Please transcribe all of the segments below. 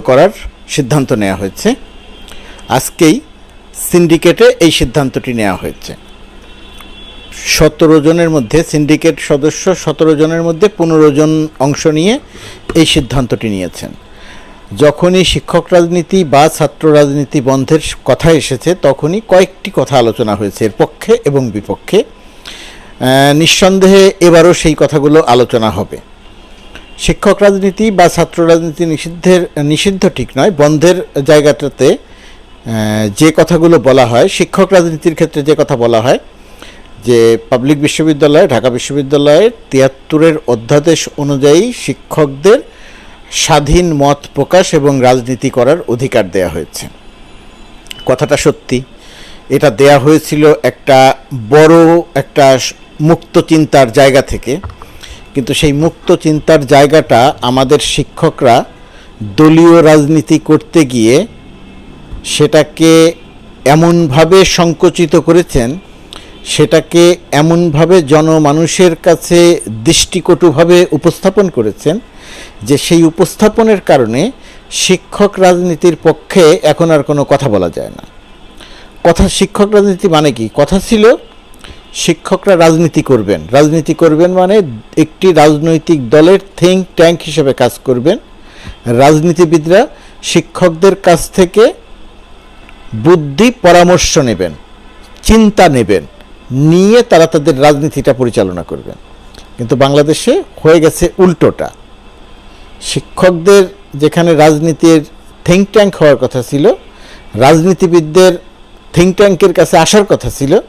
করার সিদ্ধান্ত নেওয়া হয়েছে। আজকেই সিন্ডিকেটে এই সিদ্ধান্তটি নেওয়া হয়েছে। সতেরো জনের মধ্যে, সিন্ডিকেট সদস্য সতেরো জনের মধ্যে পনেরো জন অংশ নিয়ে এই সিদ্ধান্তটি নিয়েছেন। যখনই শিক্ষক রাজনীতি বা ছাত্র রাজনীতি বন্ধের কথা এসেছে, তখনই কয়েকটি কথা আলোচনা হয়েছে এর পক্ষে এবং বিপক্ষে। নিঃসন্দেহে এবারও সেই কথাগুলো আলোচনা হবে। শিক্ষক রাজনীতি বা ছাত্র রাজনীতি নিষিদ্ধের, নিষিদ্ধ ঠিক নয়, বন্ধের জায়গাটাতে যে কথাগুলো বলা হয়, শিক্ষক রাজনীতির ক্ষেত্রে যে কথা বলা হয়, যে পাবলিক বিশ্ববিদ্যালয়, ঢাকা বিশ্ববিদ্যালয়ের তিয়াত্তরের অধ্যাদেশ অনুযায়ী শিক্ষকদের স্বাধীন মত প্রকাশ এবং রাজনীতি করার অধিকার দেয়া হয়েছে। কথাটা সত্যি। এটা দেয়া হয়েছিল একটা বড়, একটা মুক্ত চিন্তার জায়গা থেকে। কিন্তু সেই মুক্ত চিন্তার জায়গাটা আমাদের শিক্ষকরা দলীয় রাজনীতি করতে গিয়ে সেটাকে এমনভাবে সংকুচিত করেছেন, সেটাকে এমনভাবে জনমানুষের কাছে দৃষ্টিকটুভাবে উপস্থাপন করেছেন যে সেই উপস্থাপনের কারণে শিক্ষক রাজনীতির পক্ষে এখন আর কোনো কথা বলা যায় না। কথা শিক্ষক রাজনীতি মানে কি? কথা ছিল শিক্ষকরা রাজনীতি করবেন। রাজনীতি করবেন মানে একটি রাজনৈতিক দলের থিঙ্ক ট্যাঙ্ক হিসেবে কাজ করবেন। রাজনীতিবিদরা শিক্ষকদের কাছ থেকে বুদ্ধি, পরামর্শ নেবেন, চিন্তা নেবেন, নিয়ে তারা তাদের রাজনীতিটা পরিচালনা করবেন। কিন্তু বাংলাদেশে হয়ে গেছে উল্টোটা। শিক্ষকদের যেখানে রাজনীতির থিঙ্ক ট্যাঙ্ক হওয়ার কথা ছিল, রাজনীতিবিদদের থিঙ্ক ট্যাঙ্কের কাছে আসার কথা ছিল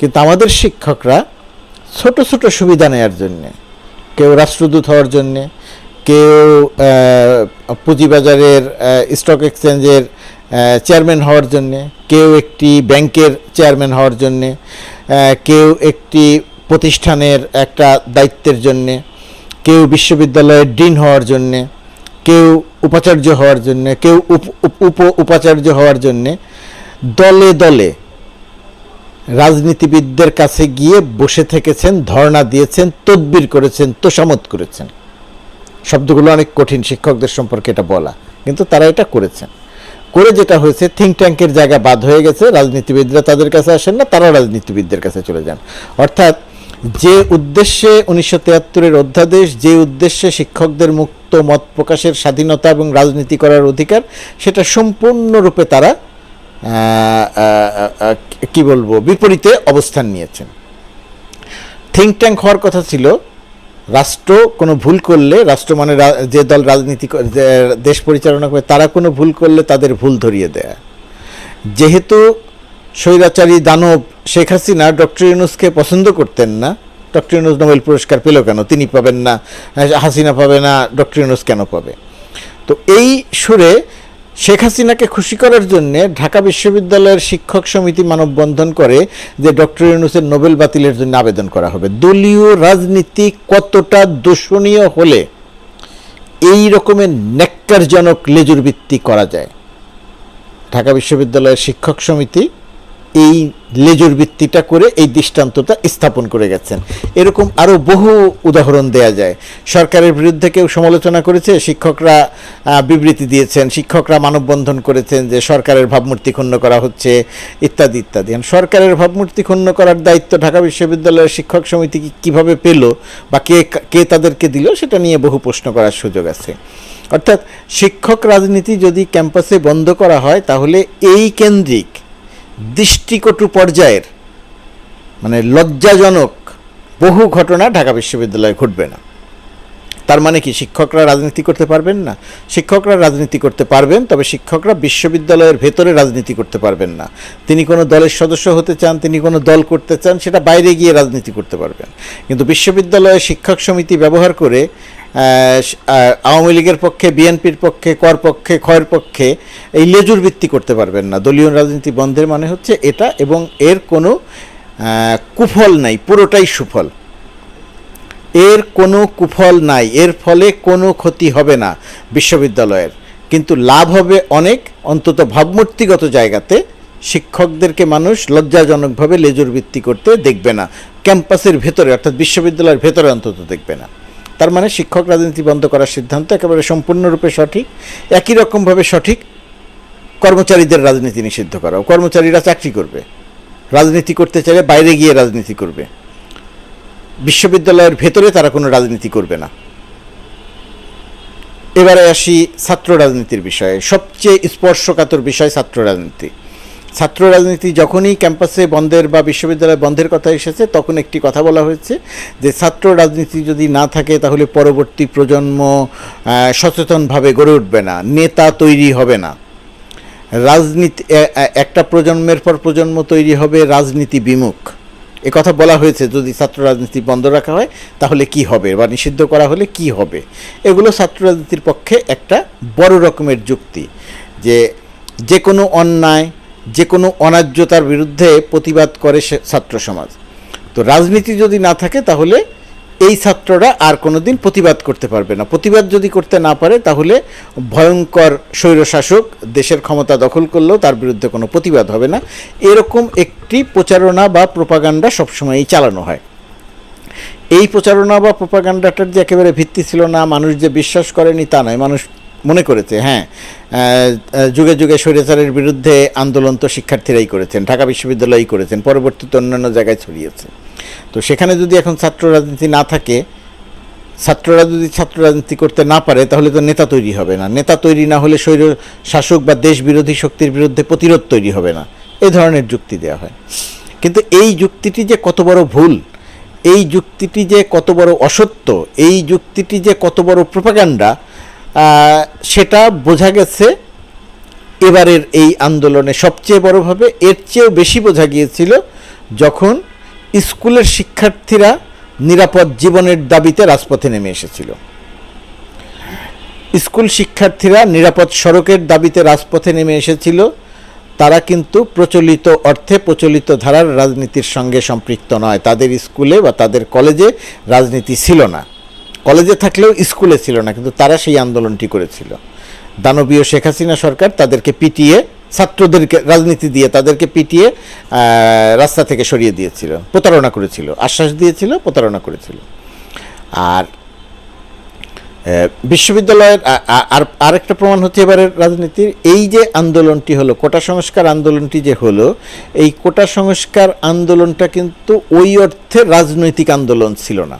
কিন্তু আমাদের শিক্ষকরা ছোট ছোট সুবিধা নেওয়ার জন্যে, কেউ রাষ্ট্রদূত হওয়ার জন্যে, কেউ পুঁজিবাজারের স্টক এক্সচেঞ্জের চেয়ারম্যান হওয়ার জন্যে, কেউ একটি ব্যাংকের চেয়ারম্যান হওয়ার জন্যে কেউ একটি প্রতিষ্ঠানের একটা দায়িত্বের জন্যে, কেউ বিশ্ববিদ্যালয়ের ডিন হওয়ার জন্যে, কেউ উপাচার্য হওয়ার জন্যে, কেউ উপ- উপ- উপ, উপাচার্য হওয়ার জন্যে, দলে দলে রাজনীতিবিদদের কাছে গিয়ে বসে থেকেছেন, ধর্ণা দিয়েছেন, তদবির করেছেন তোষামত করেছেন। শব্দগুলো অনেক কঠিন, শিক্ষকদের সম্পর্কে এটা বলা। কিন্তু তারা এটা করেছেন। করে যেটা হয়েছে থিঙ্ক ট্যাঙ্কের জায়গা বাদ হয়ে গেছে, রাজনীতিবিদরা তাদের কাছে আসেন না তারাও রাজনীতিবিদদের কাছে চলে যান। অর্থাৎ যে উদ্দেশ্যে উনিশশো তেয়াত্তরের অধ্যাদেশ, যে উদ্দেশ্যে শিক্ষকদের মুক্ত মত প্রকাশের স্বাধীনতা এবং রাজনীতি করার অধিকার, সেটা সম্পূর্ণরূপে তারা কি বলব, বিপরীতে অবস্থান নিয়েছেন। থিঙ্ক ট্যাঙ্ক হওয়ার কথা ছিল, রাষ্ট্র কোনো ভুল করলে, রাষ্ট্র মানে যে দল রাজনীতি দেশ পরিচালনা করে, তারা কোনো ভুল করলে তাদের ভুল ধরিয়ে দেয়া। যেহেতু স্বৈরাচারী দানব শেখ হাসিনা ডক্টর ইউনুসকে পছন্দ করতেন না, ডক্টর ইউনুস নোবেল পুরস্কার পেল কেন? তিনি পাবেন না, হাসিনা পাবে না, ডক্টর ইউনুস কেন পাবে? তো এই সুরে শেখ হাসিনাকে খুশি করার জন্য ঢাকা বিশ্ববিদ্যালয়ের শিক্ষক সমিতি মানববন্ধন করে যে ডক্টর ইউনুসের নোবেল বাতিলের জন্য আবেদন করা হবে। দলীয় রাজনীতি কতটা দূষণীয় হলে এই রকমের ন্যাক্কারজনক লেজুর ভিত্তি করা যায়? ঢাকা বিশ্ববিদ্যালয়ের শিক্ষক সমিতি এই লেজুর ভিত্তিটা করে এই দৃষ্টান্তটা স্থাপন করে গেছেন। এরকম আরও বহু উদাহরণ দেয়া যায়। সরকারের বিরুদ্ধে কেউ সমালোচনা করেছে, শিক্ষকরা বিবৃতি দিয়েছেন, শিক্ষকরা মানববন্ধন করেছেন যে সরকারের ভাবমূর্তি ক্ষুণ্ণ করা হচ্ছে, ইত্যাদি ইত্যাদি। সরকারের ভাবমূর্তি ক্ষুণ্ণ করার দায়িত্ব ঢাকা বিশ্ববিদ্যালয়ের শিক্ষক সমিতি কীভাবে পেল বা কে কে তাদেরকে দিল সেটা নিয়ে বহু প্রশ্ন করার সুযোগ আছে। অর্থাৎ শিক্ষক রাজনীতি যদি ক্যাম্পাসে বন্ধ করা হয়, তাহলে এই কেন্দ্রিক দৃষ্টিকটু পর্যায়ের মানে লজ্জাজনক বহু ঘটনা ঢাকা বিশ্ববিদ্যালয়ে ঘটবে না। তার মানে কি, শিক্ষকরা রাজনীতি করতে পারবেন না? শিক্ষকরা রাজনীতি করতে পারবেন, তবে শিক্ষকরা বিশ্ববিদ্যালয়ের ভেতরে রাজনীতি করতে পারবেন না। তিনি কোনো দলের সদস্য হতে চান, তিনি কোনো দল করতে চান, সেটা বাইরে গিয়ে রাজনীতি করতে পারবেন। কিন্তু বিশ্ববিদ্যালয়ে শিক্ষক সমিতি ব্যবহার করে আওয়ামী লীগের পক্ষে, বিএনপির পক্ষে, কর পক্ষে, ক্ষয়ের পক্ষে এই লেজুর ভিত্তি করতে পারবেন না। দলীয় রাজনীতি বন্ধের মানে হচ্ছে এটা, এবং এর কোনো কুফল নাই, পুরোটাই সুফল। এর কোনো কুফল নাই, এর ফলে কোনো ক্ষতি হবে না বিশ্ববিদ্যালয়ের। কিন্তু লাভ হবে অনেক অন্তত ভাবমূর্তিগত জায়গাতে। শিক্ষকদেরকে মানুষ লজ্জাজনকভাবে লেজুর ভিত্তি করতে দেখবে না। ক্যাম্পাসের ভেতরে, অর্থাৎ বিশ্ববিদ্যালয়ের ভেতরে অন্তত দেখবে না। তার মানে শিক্ষক রাজনীতি বন্ধ করার সিদ্ধান্ত একেবারে সম্পূর্ণরূপে সঠিক। একই রকমভাবে সঠিক কর্মচারীদের রাজনীতি নিষিদ্ধ করা কর্মচারীরা চাকরি করবে। রাজনীতি করতে চাইলে বাইরে গিয়ে রাজনীতি করবে। বিশ্ববিদ্যালয়ের ভেতরে তারা কোনো রাজনীতি করবে না। এবারে আসি ছাত্র রাজনীতির বিষয়ে। সবচেয়ে স্পর্শকাতর বিষয় ছাত্র রাজনীতি। ছাত্র রাজনীতি যখনই ক্যাম্পাসে বন্ধের বা বিশ্ববিদ্যালয়ে বন্ধের কথা এসেছে, তখন একটি কথা বলা হয়েছে যে, ছাত্র রাজনীতি যদি না থাকে, তাহলে পরবর্তী প্রজন্ম সচেতনভাবে গড়ে উঠবে না, নেতা তৈরি হবে না। রাজনীতি একটা প্রজন্মের পর প্রজন্ম তৈরি হবে, রাজনীতি বিমুখ। কথা বলা হয়েছে, যদি ছাত্র রাজনীতি বন্ধ রাখা হয়, তাহলে কি হবে? বা নিষিদ্ধ করা হলে কি হবে? এগুলো ছাত্র রাজনীতির পক্ষে একটা বড় রকমের যুক্তি যে যে কোনো অন্যায় যে কোনো অন্যায্যতার বিরুদ্ধে প্রতিবাদ করে ছাত্র সমাজ। তো রাজনীতি যদি না থাকে, তাহলে এই ছাত্ররা আর কোনোদিন প্রতিবাদ করতে পারবে না। প্রতিবাদ যদি করতে না পারে, তাহলে ভয়ঙ্কর স্বৈরশাসক দেশের ক্ষমতা দখল করলেও তার বিরুদ্ধে কোনো প্রতিবাদ হবে না। এরকম একটি প্রচারণা বা প্রপাগান্ডা সবসময়ই চালানো হয়। এই প্রচারণা বা প্রপাগান্ডাটার যে একেবারে ভিত্তি ছিল না, মানুষ যে বিশ্বাস করেনি তা নয়। মানুষ মনে করেছে হ্যাঁ যুগে যুগে স্বৈরাচারের বিরুদ্ধে আন্দোলন তো শিক্ষার্থীরাই করেছেন, ঢাকা বিশ্ববিদ্যালয়ই করেছেন, পরবর্তীতে অন্যান্য জায়গায় ছড়িয়েছে। তো সেখানে যদি এখন ছাত্র রাজনীতি না থাকে ছাত্ররা যদি ছাত্র রাজনীতি করতে না পারে, তাহলে তো নেতা তৈরি হবে না। নেতা তৈরি না হলে স্বৈর শাসক বা দেশ বিরোধী শক্তির বিরুদ্ধে প্রতিরোধ তৈরি হবে না। এই ধরনের যুক্তি দেওয়া হয়। কিন্তু এই যুক্তিটি যে কত বড় ভুল, এই যুক্তিটি যে কত বড় অসত্য, এই যুক্তিটি যে কত বড় প্রপাগান্ডা সেটা বোঝা গেছে এবারের এই আন্দোলনে সবচেয়ে বড়ভাবে এর চেয়েও বেশি বোঝা গিয়েছিল যখন স্কুলের শিক্ষার্থীরা নিরাপদ জীবনের দাবিতে রাজপথে নেমে এসেছিল। স্কুল শিক্ষার্থীরা নিরাপদ সড়কের দাবিতে রাজপথে নেমে এসেছিল। তারা কিন্তু প্রচলিত অর্থে প্রচলিত ধারার রাজনীতির সঙ্গে সম্পৃক্ত নয়। তাদের স্কুলে বা তাদের কলেজে রাজনীতি ছিল না। কলেজে থাকলেও স্কুলে ছিল না, কিন্তু তারা সেই আন্দোলনটি করেছিল। দানবীয় শেখ হাসিনা সরকার তাদেরকে পিটিয়ে ছাত্রদেরকে রাজনীতি দিয়ে তাদেরকে পিটিয়ে রাস্তা থেকে সরিয়ে দিয়েছিল, প্রতারণা করেছিল, আশ্বাস দিয়েছিল, প্রতারণা করেছিল। আর বিশ্ববিদ্যালয়ের আর, আরেকটা প্রমাণ হচ্ছে এবারের রাজনীতির, এই যে আন্দোলনটি হলো, কোটা সংস্কার আন্দোলনটি যে হলো, এই কোটা সংস্কার আন্দোলনটা কিন্তু ওই অর্থে রাজনৈতিক আন্দোলন ছিল না।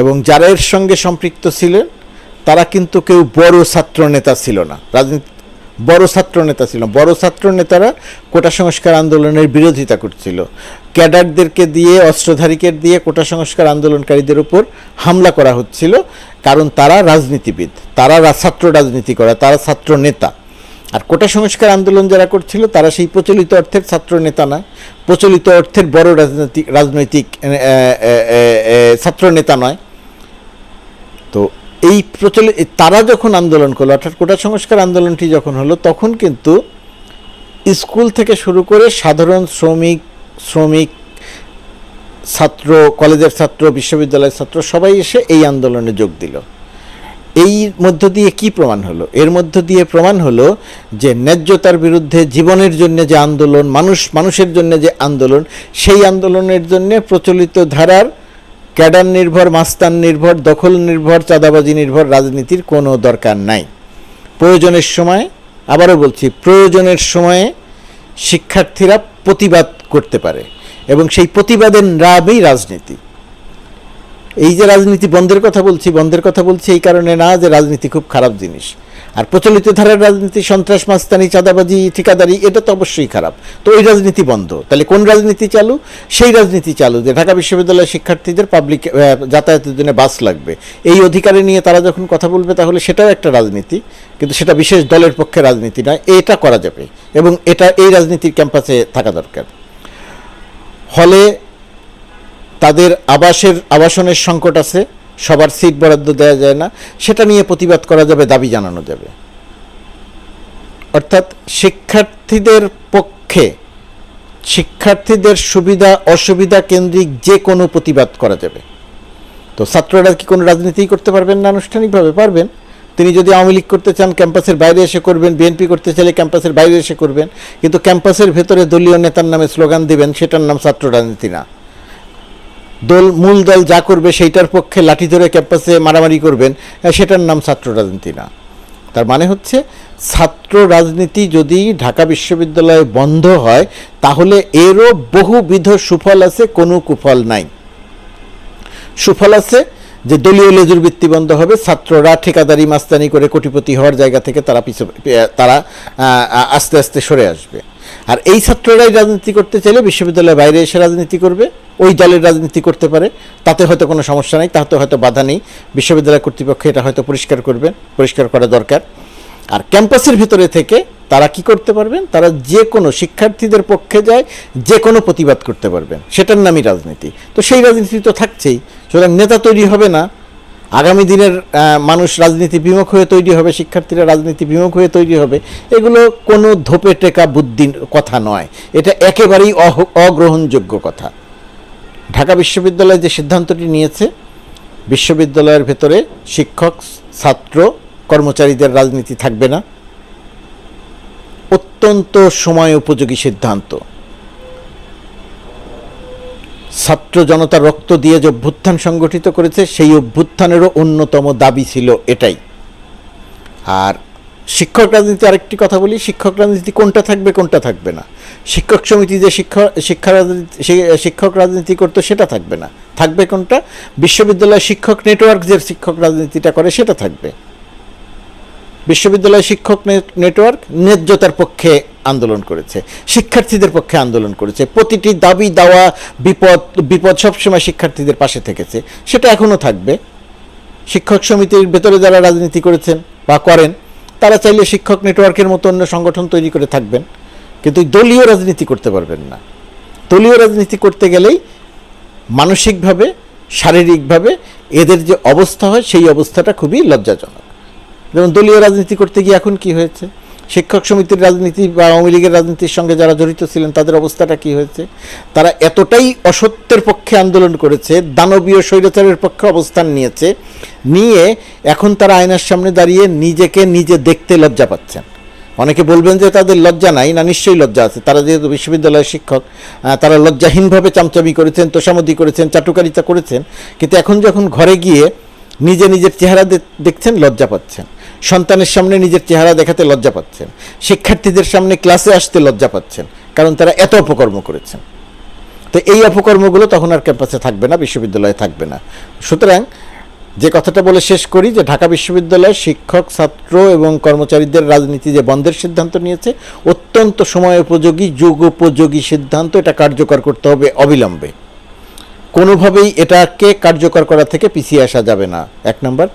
এবং যারা এর সঙ্গে সম্পৃক্ত ছিলেন, তারা কিন্তু কেউ বড় ছাত্র নেতা ছিল না। রাজনীতি বড় ছাত্র নেতা ছিল। বড় ছাত্র নেতারা কোটা সংস্কার আন্দোলনের বিরোধিতা করছিল। ক্যাডারদেরকে দিয়ে, অস্ত্রধারীকে দিয়ে কোটা সংস্কার আন্দোলনকারীদের উপর হামলা করা হচ্ছিল। কারণ তারা রাজনীতিবিদ, তারা ছাত্র রাজনীতি করা, তারা ছাত্র নেতা। আর কোটা সংস্কার আন্দোলন যারা করছিল, তারা সেই প্রচলিত অর্থের ছাত্র নেতা নয় প্রচলিত অর্থের বড় রাজনৈতিক রাজনৈতিক ছাত্র নেতা নয়। তো এই প্রচলিত তারা যখন আন্দোলন করল, অর্থাৎ কোটা সংস্কার আন্দোলনটি যখন হলো, তখন কিন্তু স্কুল থেকে শুরু করে সাধারণ শ্রমিক শ্রমিক, ছাত্র, কলেজের ছাত্র, বিশ্ববিদ্যালয়ের ছাত্র সবাই এসে এই আন্দোলনে যোগ দিল। এই মধ্য দিয়ে কি প্রমাণ হলো? এর মধ্য দিয়ে প্রমাণ হলো যে ন্যায্যতার বিরুদ্ধে জীবনের জন্য যে আন্দোলন, মানুষ, মানুষের জন্য যে আন্দোলন, সেই আন্দোলনের জন্য প্রচলিত ধারার ক্যাডার নির্ভর মাস্তান নির্ভর, দখল নির্ভর, চাঁদাবাজি নির্ভর রাজনীতির কোনো দরকার নাই। প্রয়োজনের সময়, আবারও বলছি, প্রয়োজনের সময়ে শিক্ষার্থীরা প্রতিবাদ করতে পারে এবং সেই প্রতিবাদের নামই রাজনীতি। এই যে রাজনীতি বন্ধের কথা বলছি, বন্ধের কথা বলছি এই কারণে না যে রাজনীতি খুব খারাপ জিনিস। আর প্রচলিত ধারার রাজনীতি, সন্ত্রাস, মাস্তানি, চাঁদাবাজি, ঠিকাদারি, এটা তো অবশ্যই খারাপ। তো ওই রাজনীতি বন্ধ। তাহলে কোন রাজনীতি চালু? সেই রাজনীতি চালু যে ঢাকা বিশ্ববিদ্যালয়ের শিক্ষার্থীদের পাবলিক যাতায়াতের জন্য বাস লাগবে। এই অধিকারে নিয়ে তারা যখন কথা বলবে, তাহলে সেটাও একটা রাজনীতি। কিন্তু সেটা বিশেষ দলের পক্ষে রাজনীতি নয়, এটা করা যাবে। এবং এটা এই রাজনীতির ক্যাম্পাসে থাকা দরকার। হলে তাদের আবাসের, আবাসনের সংকট আছে, সবার সিট বরাদ্দ দেওয়া যায় না, সেটা নিয়ে প্রতিবাদ করা যাবে, দাবি জানানো যাবে। অর্থাৎ শিক্ষার্থীদের পক্ষে শিক্ষার্থীদের সুবিধা, অসুবিধা কেন্দ্রিক যে কোনো প্রতিবাদ করা যাবে। তো ছাত্ররা কি কোনো রাজনীতি করতে পারবেন না আনুষ্ঠানিকভাবে? পারবেন। তিনি যদি আওয়ামী লীগ করতে চান, ক্যাম্পাসের বাইরে এসে করবেন, বিএনপি করতে চাইলে ক্যাম্পাসের বাইরে এসে করবেন, কিন্তু ক্যাম্পাসের ভেতরে দলীয় নেতার নামে স্লোগান দিবেন, সেটার নাম ছাত্র রাজনীতি না। দল, মূল দল যা করবে সেইটার পক্ষে লাঠি ধরে ক্যাম্পাসে মারামারি করবেন সেটার নাম ছাত্র রাজনীতি না। তার মানে হচ্ছে, ছাত্র রাজনীতি যদি ঢাকা বিশ্ববিদ্যালয়ে বন্ধ হয়, তাহলে এরও বহুবিধ সুফল আছে, কোনো কুফল নাই। সুফল আছে যে দলীয় লেজুর বৃত্তি বন্ধ হবে, ছাত্ররা ঠিকাদারি মাস্তানি করে কোটিপতি হওয়ার জায়গা থেকে তারা পিছু তারা আস্তে আস্তে সরে আসবে। আর এই ছাত্ররাই রাজনীতি করতে চাইলে বিশ্ববিদ্যালয়ের বাইরে এসে রাজনীতি করবে। ওই দলের রাজনীতি করতে পারে, তাতে হয়তো কোনো সমস্যা নেই, তাতে হয়তো বাধা নেই। বিশ্ববিদ্যালয় কর্তৃপক্ষ এটা হয়তো পরিষ্কার করবেন, পরিষ্কার করা দরকার। আর ক্যাম্পাসের ভিতরে থেকে তারা কি করতে পারবেন? তারা যে কোনো শিক্ষার্থীদের পক্ষে যায়, যে কোনো প্রতিবাদ করতে পারবেন। সেটার নামই রাজনীতি। তো সেই রাজনীতি তো থাকছেই। সুতরাং নেতা তৈরি হবে না। আগামী দিনের মানুষ রাজনীতি বিমুখ হয়ে তৈরি হবে, শিক্ষার্থীরা রাজনীতি বিমুখ হয়ে তৈরি হবে, এগুলো কোনো ধোপে টেকা বুদ্ধির কথা নয়। এটা একেবারেই অগ্রহণযোগ্য কথা। ঢাকা বিশ্ববিদ্যালয় যে সিদ্ধান্তটি নিয়েছে, বিশ্ববিদ্যালয়ের ভেতরে শিক্ষক, ছাত্র, কর্মচারীদের রাজনীতি থাকবে না। অত্যন্ত সময় উপযোগী সিদ্ধান্ত। ছাত্র জনতা রক্ত দিয়ে যে অভ্যুত্থান সংগঠিত করেছে, সেই অভ্যুত্থানেরও অন্যতম দাবি ছিল এটাই। আর শিক্ষক রাজনীতি আরেকটি কথা বলি, শিক্ষক রাজনীতি কোনটা থাকবে কোনটা থাকবে না। শিক্ষক সমিতি যে শিক্ষা শিক্ষা রাজনীতি শিক্ষক রাজনীতি করতো সেটা থাকবে না। থাকবে কোনটা? বিশ্ববিদ্যালয় শিক্ষক নেটওয়ার্ক যে শিক্ষক রাজনীতিটা করে সেটা থাকবে। বিশ্ববিদ্যালয় শিক্ষক নেটওয়ার্ক ন্যায্যতার পক্ষে আন্দোলন করেছে, শিক্ষার্থীদের পক্ষে আন্দোলন করেছে, প্রতিটি দাবি, দাওয়া, বিপদ বিপদ সবসময় শিক্ষার্থীদের পাশে থেকেছে, সেটা এখনও থাকবে। শিক্ষক সমিতির ভেতরে যারা রাজনীতি করেছেন বা করেন তারা চাইলে শিক্ষক নেটওয়ার্কের মতো অন্য সংগঠন তৈরি করে থাকবেন, কিন্তু দলীয় রাজনীতি করতে পারবেন না। দলীয় রাজনীতি করতে গেলেই মানসিকভাবে, শারীরিকভাবে এদের যে অবস্থা হয়, সেই অবস্থাটা খুবই লজ্জাজনক। যেমন দলীয় রাজনীতি করতে গিয়ে এখন কি হয়েছে? শিক্ষক সমিতির রাজনীতি বা আওয়ামী লীগের রাজনীতির সঙ্গে যারা জড়িত ছিলেন, তাদের অবস্থাটা কি হয়েছে? তারা এতটাই অসত্যের পক্ষে আন্দোলন করেছে, দানবীয় স্বৈরাচারের পক্ষে অবস্থান নিয়েছে, নিয়ে এখন তারা আয়নার সামনে দাঁড়িয়ে নিজেকে নিজে দেখতে লজ্জা পাচ্ছেন। অনেকে বলবেন যে তাদের লজ্জা নাই, না, নিশ্চয়ই লজ্জা আছে। তারা যেহেতু বিশ্ববিদ্যালয়ের শিক্ষক তারা লজ্জাহীনভাবে চামচামি করেছেন তোষামতি করেছেন, চাটুকারিতা করেছেন, কিন্তু এখন যখন ঘরে গিয়ে নিজে নিজের চেহারা দেখছেন, লজ্জা পাচ্ছেন। সন্তানের সামনে নিজের চেহারা দেখাতে লজ্জা পাচ্ছেন। শিক্ষার্থীদের সামনে ক্লাসে আসতে লজ্জা পাচ্ছেন, কারণ তারা এত অপকর্ম করেছেন। তো এই অপকর্মগুলো তখন আর ক্যাম্পাসে থাকবে না, বিশ্ববিদ্যালয়ে থাকবে না। সুতরাং যে কথাটা বলে শেষ করি যে ঢাকা বিশ্ববিদ্যালয় শিক্ষক, ছাত্র এবং কর্মচারীদের রাজনীতি যে বন্ধের সিদ্ধান্ত নিয়েছে, অত্যন্ত সময় উপযোগী যুগ উপযোগী সিদ্ধান্ত, এটা কার্যকর করতে হবে অবিলম্বে। কোনোভাবেই এটাকে কার্যকর করা থেকে পিছিয়ে আসা যাবে না। এক নম্বর,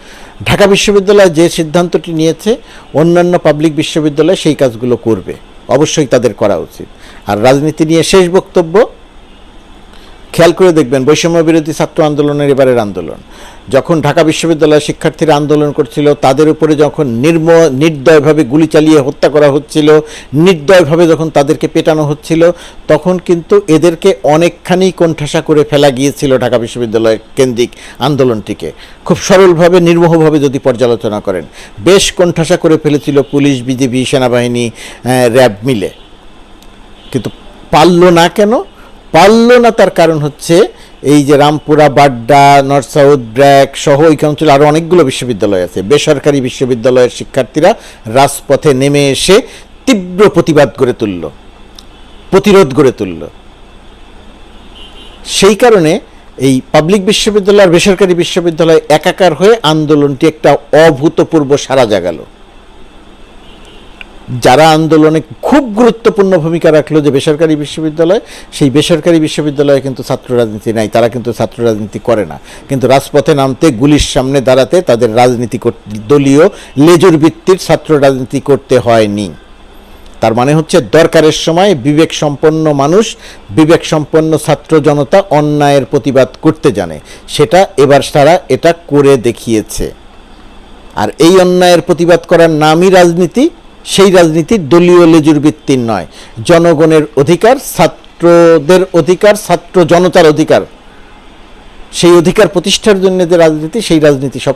ঢাকা বিশ্ববিদ্যালয় যে সিদ্ধান্তটি নিয়েছে, অন্যান্য পাবলিক বিশ্ববিদ্যালয় সেই কাজগুলো করবে। অবশ্যই তাদের করা উচিত। আর রাজনীতি নিয়ে শেষ বক্তব্য খেয়াল করে দেখবেন, বৈষম্য বিরোধী ছাত্র আন্দোলনের এবারের আন্দোলন। যখন ঢাকা বিশ্ববিদ্যালয়ের শিক্ষার্থীরা আন্দোলন করছিল, তাদের উপরে যখন নির্ম, নির্দয়ভাবে গুলি চালিয়ে হত্যা করা হচ্ছিল, নির্দয়ভাবে যখন তাদেরকে পেটানো হচ্ছিল, তখন কিন্তু এদেরকে অনেকখানি কোণঠাসা করে ফেলা গিয়েছিল ঢাকা বিশ্ববিদ্যালয়ের কেন্দ্রিক আন্দোলনটিকে। খুব সরলভাবে, নির্মোহভাবে যদি পর্যালোচনা করেন, বেশ কোণঠাসা করে ফেলেছিল পুলিশ বিজেপি সেনাবাহিনী র্যাব মিলে। কিন্তু পারল না কেন? পারল না তার কারণ হচ্ছে এই যে Rampura, Badda north south BRAC সহ ওই অঞ্চলে আরও অনেকগুলো বিশ্ববিদ্যালয় আছে। বেসরকারি বিশ্ববিদ্যালয়ের শিক্ষার্থীরা রাজপথে নেমে এসে তীব্র প্রতিবাদ গড়ে তুলল, প্রতিরোধ গড়ে তুলল। সেই কারণে এই পাবলিক বিশ্ববিদ্যালয় আর বেসরকারি বিশ্ববিদ্যালয় একাকার হয়ে আন্দোলনটি একটা অভূতপূর্ব সারা জাগালো। যারা আন্দোলনে খুব গুরুত্বপূর্ণ ভূমিকা রাখল যে বেসরকারি বিশ্ববিদ্যালয়, সেই বেসরকারি বিশ্ববিদ্যালয়ে কিন্তু ছাত্র রাজনীতি নাই, তারা কিন্তু ছাত্র রাজনীতি করে না। কিন্তু রাজপথে নামতে, গুলির সামনে দাঁড়াতে তাদের রাজনীতি দলীয় লেজুর ভিত্তির ছাত্র রাজনীতি করতে হয়নি। তার মানে হচ্ছে দরকারের সময় বিবেক সম্পন্ন মানুষ, বিবেক সম্পন্ন ছাত্র জনতা অন্যায়ের প্রতিবাদ করতে জানে। সেটা এবার তারা এটা করে দেখিয়েছে। আর এই অন্যায়ের প্রতিবাদ করার নামই রাজনীতি সেই রাজনীতি দলীয় লেজুর ভিত্তির নয়। জনগণের অধিকার, ছাত্রদের অধিকার, ছাত্র জনতার অধিকার। সেই অধিকার প্রতিষ্ঠার জন্য যে রাজনীতি, সেই রাজনীতি সব